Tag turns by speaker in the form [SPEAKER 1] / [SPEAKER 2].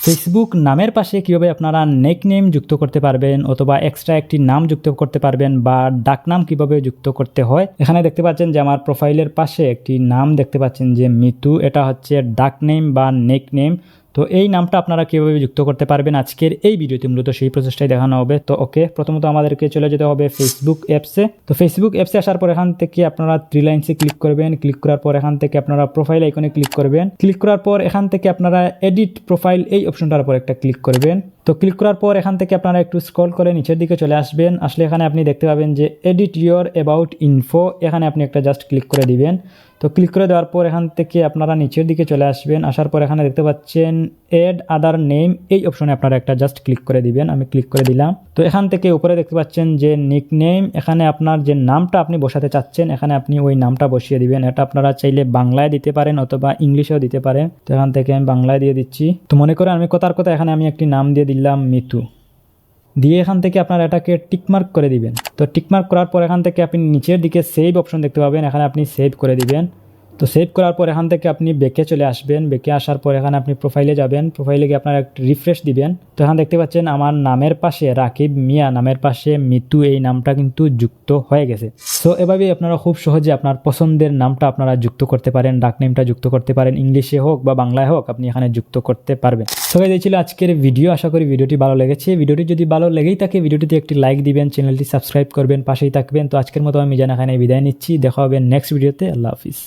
[SPEAKER 1] Facebook নামের পাশে কীভাবে আপনারা নেক নেম যুক্ত করতে পারবেন অথবা এক্সট্রা একটি নাম যুক্ত করতে পারবেন বা ডাকনাম কীভাবে যুক্ত করতে হয়? এখানে দেখতে পাচ্ছেন যে আমার প্রোফাইলের পাশে একটি নাম দেখতে পাচ্ছেন যে মিতু। এটা হচ্ছে ডাক নেম বা নেক নেম তো এই নামটা আপনারা কীভাবে যুক্ত করতে পারবেন আজকের এই ভিডিওতে? মূলত সেই প্রচেষ্টাই দেখানো হবে। তো ওকে, প্রথমত আমাদেরকে চলে যেতে হবে ফেসবুক অ্যাপসে তো ফেসবুক অ্যাপসে আসার পর এখান থেকে আপনারা থ্রি লাইন্সে ক্লিক করবেন। ক্লিক করার পর এখান থেকে আপনারা প্রোফাইল আইকনে ক্লিক করবেন। ক্লিক করার পর এখান থেকে আপনারা এডিট প্রোফাইল এই অপশনটার উপর একটা ক্লিক করবেন। তো ক্লিক করার পর এখান থেকে আপনারা একটু স্ক্রল করে নিচের দিকে চলে আসবেন। আসলে এখানে আপনি দেখতে পাবেন যে এডিট ইয়োর অ্যাবাউট ইনফো এখানে আপনি একটা জাস্ট ক্লিক করে দিবেন। তো ক্লিক করে দেওয়ার পর এখান থেকে আপনারা নিচের দিকে চলে আসবেন। আসার পর এখানে দেখতে পাচ্ছেন এড আদার নেম এই অপশনে আপনারা একটা জাস্ট ক্লিক করে দিবেন। আমি ক্লিক করে দিলাম। তো এখান থেকে উপরে দেখতে পাচ্ছেন যে নিক নেম এখানে আপনার যে নামটা আপনি বসাতে চাচ্ছেন, এখানে আপনি ওই নামটা বসিয়ে দিবেন। এটা আপনারা চাইলে বাংলায় দিতে পারেন অথবা ইংলিশেও দিতে পারেন। তো এখান থেকে আমি বাংলায় দিয়ে দিচ্ছি। তো মনে করেন আমি কথার কথা এখানে আমি একটি নাম দিয়ে দিলাম মিতু। দিয়ে এখান থেকে আপনারা এটাকে টিকমার্ক করে দিবেন। তো টিকমার্ক করার পর এখান থেকে আপনি নিচের দিকে সেভ অপশন দেখতে পাবেন। এখানে আপনি সেভ করে দিবেন। তো সেভ করার পর এখান থেকে আপনি বেকে চলে আসবেন। বেকে আসার পর এখানে আপনি প্রোফাইলে যাবেন। প্রোফাইলে গিয়ে আপনারা একটু রিফ্রেশ দিবেন। তো এখানে দেখতে পাচ্ছেন আমার নামের পাশে রাকিব মিয়া, নামের পাশে মিতু, এই নামটা কিন্তু যুক্ত হয়ে গেছে। সো এভাবেই আপনারা খুব সহজে আপনার পছন্দের নামটা আপনারা যুক্ত করতে পারেন, ডাক নেমটা যুক্ত করতে পারেন। ইংলিশে হোক বা বাংলায় হোক আপনি এখানে যুক্ত করতে পারবেন। সবাই ছিল আজকের ভিডিও আশা করি ভিডিওটি ভালো লেগেছে। ভিডিওটি যদি ভালো লেগেই থাকে ভিডিওটিতে একটি লাইক দিবেন চ্যানেলটি সাবস্ক্রাইব করবেন, পাশেই থাকবেন। তো আজকের মতো আমি জানা খানে বিদায় নিচ্ছি। দেখা হবে নেক্সট ভিডিওতে আল্লাহ হাফিজ।